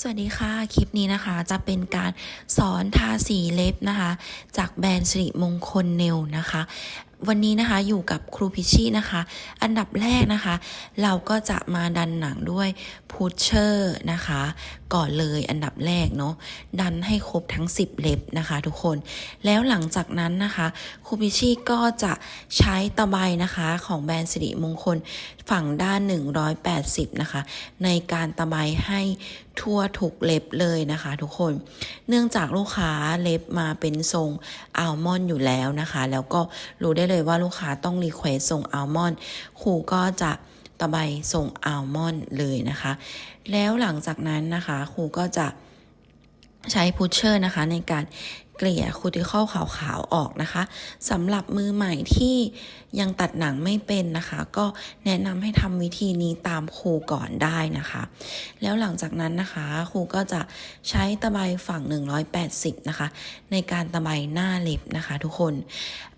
สวัสดีค่ะ คลิปนี้นะคะจะเป็นการสอนทาสีเล็บนะคะ จากแบรนด์สิริมงคลเนลนะคะ วันนี้นะคะอยู่กับครูพิชชี่นะคะ อันดับแรกนะคะ เราก็จะมาดันหนังด้วยพุชเชอร์นะคะ ก่อนเลยอันดับแรกเนาะดันให้ครบทั้ง 10 เล็บนะคะทุกคน แล้วหลังจากนั้นนะคะครูพิชชี่ก็จะใช้ตะไบนะคะของแบรนด์สิริมงคลฝั่งด้าน 180 นะคะ ในการตะไบให้ทั่วทุกเล็บเลยนะคะทุกคน เนื่องจากลูกค้าเล็บมาเป็นทรงอัลมอนด์อยู่แล้วนะคะ แล้วก็รู้ได้เลยว่าลูกค้าต้องรีเควสส่งอัลมอนด์ครูก็จะตะไบส่งอัลมอนด์เลยนะคะ แล้วหลังจากนั้นนะคะครูก็จะใช้พุชเชอร์นะคะในการ ลี่ยคูติคอลขาวๆออกนะคะสำหรับมือใหม่ที่ยังตัดหนังไม่เป็นนะคะ ก็แนะนำให้ทำวิธีนี้ตามครูก่อนได้นะคะ แล้วหลังจากนั้นนะคะครูก็จะใช้ตะไบฝั่ง 180 นะคะ ในการตะไบหน้าเล็บนะคะ ทุกคน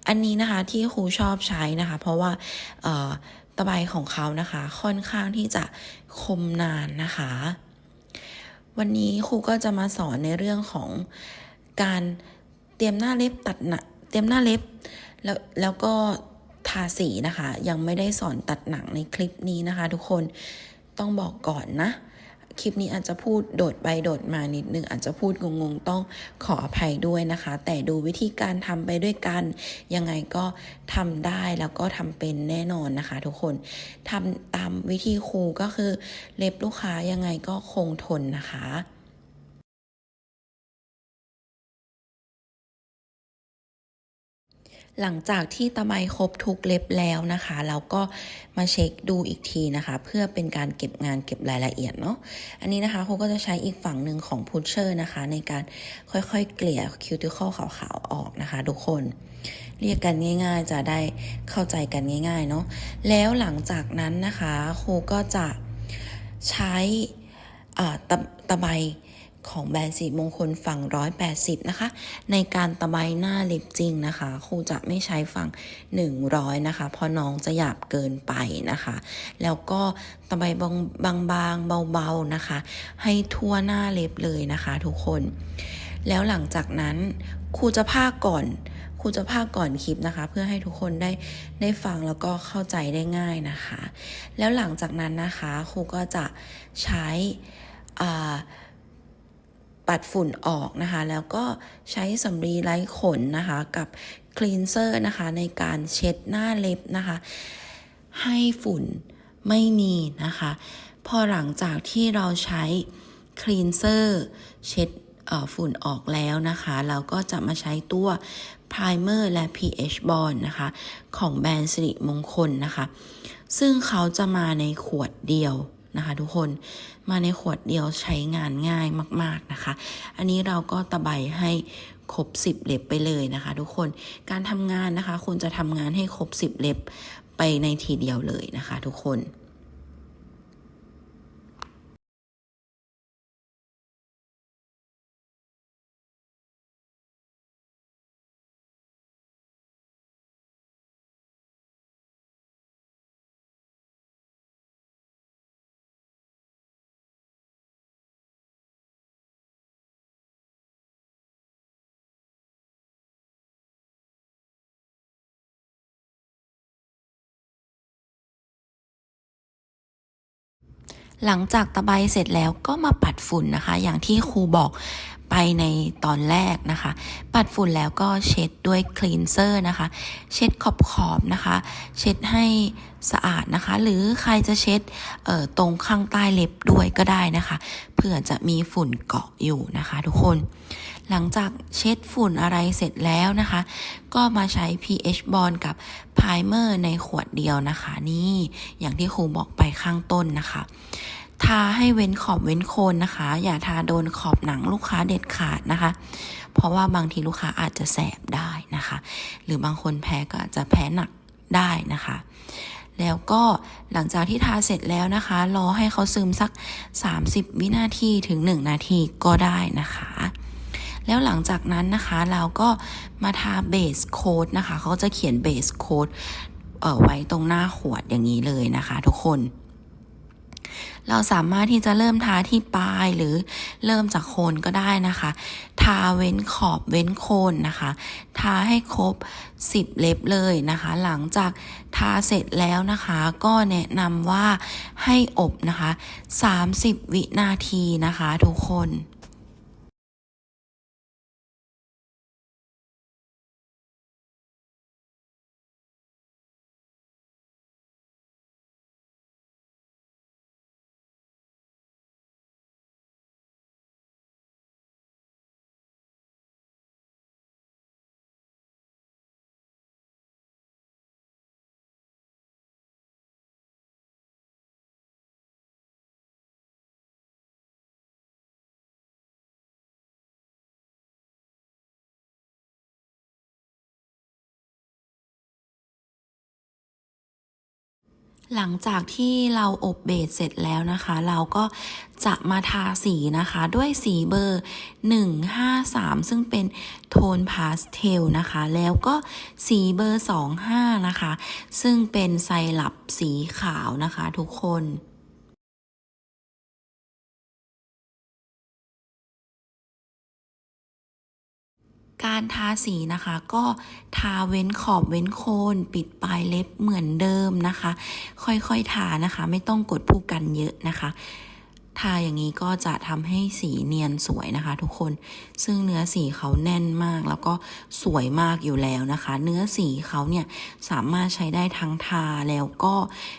อันนี้นะคะที่ครูชอบใช้นะคะ เพราะว่าตะไบของเขานะคะ ค่อนข้างที่จะคมนานนะคะ วันนี้ครูก็จะมาสอนในเรื่องของ การเตรียมหน้าเล็บตัดหนังเตรียมหน้าเล็บ แล้วแล้วก็ทาสีนะคะ ยังไม่ได้สอนตัดหนังในคลิปนี้นะคะ ทุกคนต้องบอกก่อนนะ คลิปนี้อาจจะพูดโดดไปโดดมานิดนึงอาจจะพูดงงๆ ต้องขออภัยด้วยนะคะ แต่ดูวิธีการทำไปด้วยกัน ยังไงก็ทำได้แล้วก็ทำเป็นแน่นอนนะคะ ทุกคนทำตามวิธีครูก็คือเล็บลูกค้ายังไงก็คงทนนะคะ หลังจากที่ตะไบครบทุกเล็บแล้วนะคะเราก็มาเช็คดูอีกทีนะคะ เพื่อเป็นการเก็บงานเก็บรายละเอียดเนาะอันนี้นะคะครูก็จะใช้อีกฝั่งหนึ่งของพุชเชอร์นะคะ ในการค่อยๆเกลี่ยคิวติคอลขาวๆออกนะคะ ทุกคน เรียกกันง่าย ๆ จะได้เข้าใจกันง่าย ๆ เนาะแล้วหลังจากนั้นนะคะครูก็จะใช้ตะตะไบ ของแบรนด์สีมงคลฝั่ง 180 นะคะ ในการตะไบหน้าเล็บจริงนะคะครูจะไม่ใช้ฝั่ง 100 นะคะ เพราะน้องจะหยาบเกินไปนะคะ แล้วก็ตะไบบางบางๆเบาๆนะคะ ให้ทั่วหน้าเล็บเลยนะคะทุกคน แล้วหลังจากนั้นครูจะพากก่อนครูจะพาก่อนคลิปนะคะ เพื่อให้ทุกคนได้ได้ฟังแล้วก็เข้าใจได้ง่ายนะคะ แล้วหลังจากนั้นนะคะครูก็จะใช้อ่า ปัดฝุ่นออกนะคะ แล้วก็ใช้สำลีไร้ขนนะคะกับคลีนเซอร์นะคะในการเช็ดหน้าเล็บนะคะ ให้ฝุ่นไม่มีนะคะ พอหลังจากที่เราใช้คลีนเซอร์เช็ดฝุ่นออกแล้วนะคะ เราก็จะมาใช้ตัว Primer และ pH Bond นะคะ ของแบรนด์สิริมงคลนะคะ ซึ่งเขาจะมาในขวดเดียว นะคะ ทุกคนมาในขวดเดียวใช้งานง่ายมาก ๆนะคะ อันนี้เราก็ตะไบให้ครบ 10 เล็บไปเลยนะคะ ทุกคนการทำงานนะคะ คุณจะทำงานให้ครบ 10 เล็บไปในทีเดียวเลยนะคะ ทุกคน หลังจากตะไบเสร็จแล้วก็มาปัดฝุ่นนะคะ อย่างที่ครูบอก ไปในตอนแรกนะคะ ปัดฝุ่นแล้วก็เช็ดด้วยคลีนเซอร์นะคะ เช็ดขอบขอบๆนะคะ เช็ดให้สะอาดนะคะ หรือใครจะเช็ดตรงข้างใต้เล็บด้วยก็ได้นะคะ เผื่อจะมีฝุ่นเกาะอยู่นะคะ ทุกคน หลังจากเช็ดฝุ่นอะไรเสร็จแล้วนะคะ ก็มาใช้ pH bond กับ primer ในขวดเดียวนะคะ นี่อย่างที่ครูบอกไปข้างต้นนะคะ ทาให้เว้นขอบเว้นโคนนะคะ อย่าทาโดนขอบหนังลูกค้าเด็ดขาดนะคะ เพราะว่าบางทีลูกค้าอาจจะแสบได้นะคะ หรือบางคนแพ้ก็อาจจะแพ้หนักได้นะคะ แล้วก็หลังจากที่ทาเสร็จแล้วนะคะ รอให้เขาซึมสัก 30 วินาทีถึง 1 นาทีก็ได้นะคะ แล้วหลังจากนั้นนะคะเราก็มาทาเบสโค้ดนะคะ เขาจะเขียนเบสโค้ดไว้ตรงหน้าขวดอย่างนี้เลยนะคะ ทุกคน เราสามารถที่จะเริ่มทาที่ปลายหรือเริ่มจากโคนก็ได้นะคะ ทาเว้นขอบเว้นโคนนะคะ ทาให้ครบ 10 เล็บเลยนะคะ หลังจากทาเสร็จแล้วนะคะ ก็แนะนำว่าให้อบนะคะ 30 วินาทีนะคะทุกคน หลังจากที่เราอบเบสเสร็จแล้วนะคะ เราก็จะมาทาสีนะคะด้วยสีเบอร์ 153 ซึ่งเป็นโทนพาสเทลนะคะ แล้วก็สีเบอร์ 25 นะคะ ซึ่งเป็นไซรัปสีขาวนะคะทุกคน การทาสีนะคะ ก็ทาเว้นขอบเว้นโคนปิดปลายเล็บเหมือนเดิมนะคะ ค่อยๆทานะคะ ไม่ต้องกดผู้กันเยอะนะคะทาอย่างนี้ก็จะทำให้สีเนียนสวยนะคะ ทุกคน ซึ่งเนื้อสีเขาแน่นมาก แล้วก็สวยมากอยู่แล้วนะคะ เนื้อสีเขาเนี่ยสามารถใช้ได้ทั้งทาแล้วก็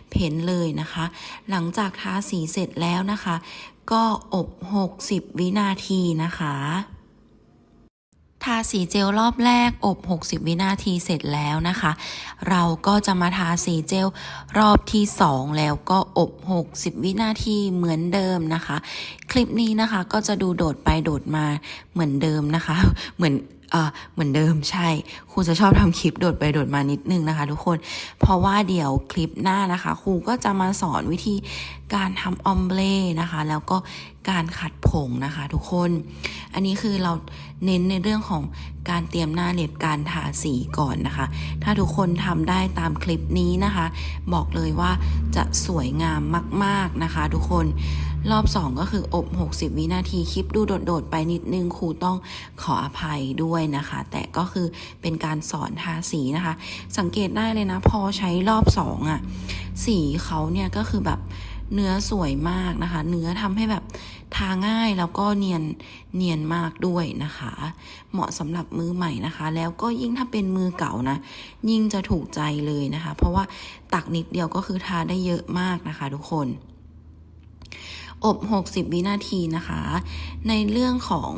เพ้นเลยนะคะ หลังจากทาสีเสร็จแล้วนะคะ ก็อบ 60 วินาทีนะคะ ทาสีเจลรอบแรกอบ 60 วินาทีเสร็จแล้วนะคะ เราก็จะมาทาสีเจลรอบที่ 2 แล้วก็อบ 60 วินาทีเหมือนเดิมนะคะ คลิปนี้นะคะก็จะดูโดดไปโดดมาเหมือนเดิมนะคะ เหมือนเอ่อเหมือนเดิมใช่ครูจะชอบทำคลิปโดดไปโดดมานิดนึงนะคะ ทุกคน เพราะว่าเดี๋ยวคลิปหน้านะคะครูก็จะมาสอนวิธีการทำออมเบลนะคะ แล้วก็ การขัดผงนะคะ ทุกคน อันนี้คือเราเน้นในเรื่องของการเตรียมหน้าเล็บการทาสีก่อนนะคะ ถ้าทุกคนทำได้ตามคลิปนี้นะคะ บอกเลยว่าจะสวยงามมาก ๆนะคะ ทุกคนรอบ 2 ก็คืออบ 60 วินาทีคลิปดูโดด ๆ ไปนิดนึงครูต้องขออภัยด้วยนะคะ แต่ก็คือเป็นการสอนทาสีนะคะ สังเกตได้เลยนะ พอใช้รอบ 2 อะ สีเขาเนี่ยก็คือแบบ เนื้อสวยมากนะคะ เนื้อทำให้แบบทาง่ายแล้วก็เนียนเนียนมากด้วยนะคะ เหมาะสำหรับมือใหม่นะคะ แล้วก็ยิ่งถ้าเป็นมือเก่านะ ยิ่งจะถูกใจเลยนะคะ เพราะว่าตักนิดเดียวก็คือทาได้เยอะมากนะคะ ทุกคน อบ 60 วินาทีนะคะ ในเรื่องของ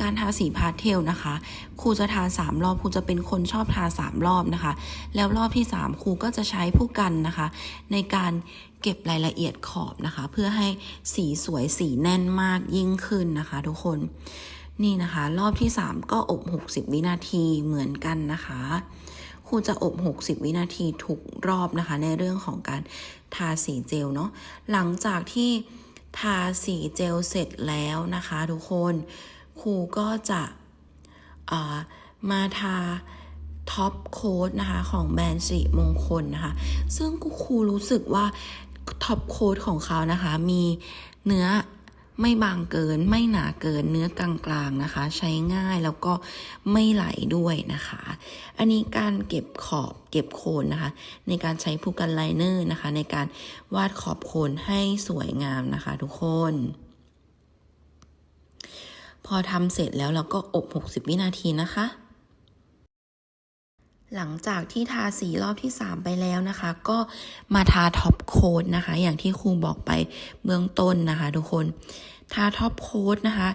การทาสีพาสเทลนะคะ ครูจะทา 3 รอบ ครูจะเป็นคนชอบทา 3 รอบนะคะ แล้วรอบที่ 3 ครูก็จะใช้ผู้กันนะคะ ในการเก็บรายละเอียดขอบนะคะ เพื่อให้สีสวยสีแน่นมากยิ่งขึ้นนะคะ ทุกคนนี่นะคะ รอบที่ 3 ก็อบ 60 วินาทีเหมือนกันนะคะครูจะอบ 60 วินาทีทุกรอบนะคะ ในเรื่องของการทาสีเจลเนาะหลังจากที่ ทาสีเจลเสร็จแล้วนะคะทุกคนครูก็จะามาทาท็อปโค้ดนะคะของแบรนด์สิริมงคลนะคะ ซึ่งครูรู้สึกว่าท็อปโค้ดของเขานะคะ มีเนื้อ ไม่บางเกินไม่หนาเกินเนื้อกลางๆนะคะ ใช้ง่ายแล้วก็ไม่ไหลด้วยนะคะ อันนี้การเก็บขอบเก็บโคนนะคะ ในการใช้ผู้กันไลเนอร์นะคะ ในการวาดขอบโคนให้สวยงามนะคะ ทุกคน พอทำเสร็จแล้วเราก็อบ 60 วินาทีนะคะ หลังจากที่ทาสีรอบที่ 3 ไปแล้วนะคะ ก็มาทาท็อปโค้ดนะคะ อย่างที่ครูบอกไปเบื้องต้นนะคะ ทุกคน ทาท็อปโค้ดนะคะ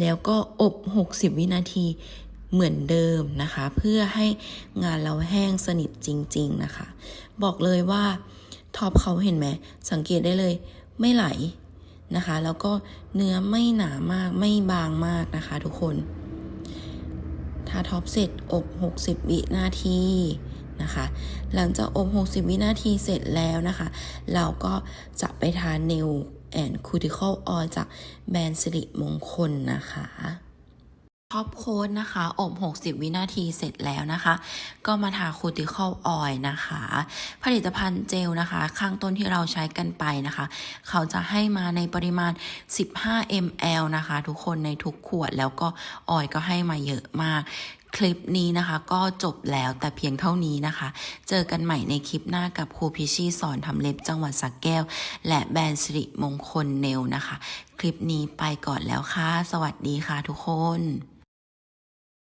แล้วก็อบ 60 วินาทีเหมือนเดิมนะคะ เพื่อให้งานเราแห้งสนิทจริง ๆนะคะ บอกเลยว่าท็อปเขาเห็นไหมสังเกตได้เลยไม่ไหลนะคะ แล้วก็เนื้อไม่หนามากไม่บางมากนะคะ ทุกคนาท็อปเสร็จอบ 60 วินาทีนะคะ หลังจากอบ 60 วินาทีเสร็จแล้วนะคะ เราก็จะไปทานเนลแอนคูติคอลออยจากแบรนด์สิริมงคลนะคะ ท็อปโค้ดนะคะ อบ 60 วินาทีเสร็จแล้วนะคะ ก็มาทาคูติคอลออยนะคะ ผลิตภัณฑ์เจลนะคะ ข้างต้นที่เราใช้กันไปนะคะ เขาจะให้มาในปริมาณ 15 ml นะคะ ทุกคนในทุกขวดแล้วก็ออยก็ให้มาเยอะมาก คลิปนี้นะคะก็จบแล้วแต่เพียงเท่านี้นะคะ เจอกันใหม่ในคลิปหน้ากับครูพิชชี่สอนทำเล็บจังหวัดสักแก้ว และแบรนด์สิริมงคลเนลนะคะ คลิปนี้ไปก่อนแล้วค่ะ สวัสดีค่ะทุกคน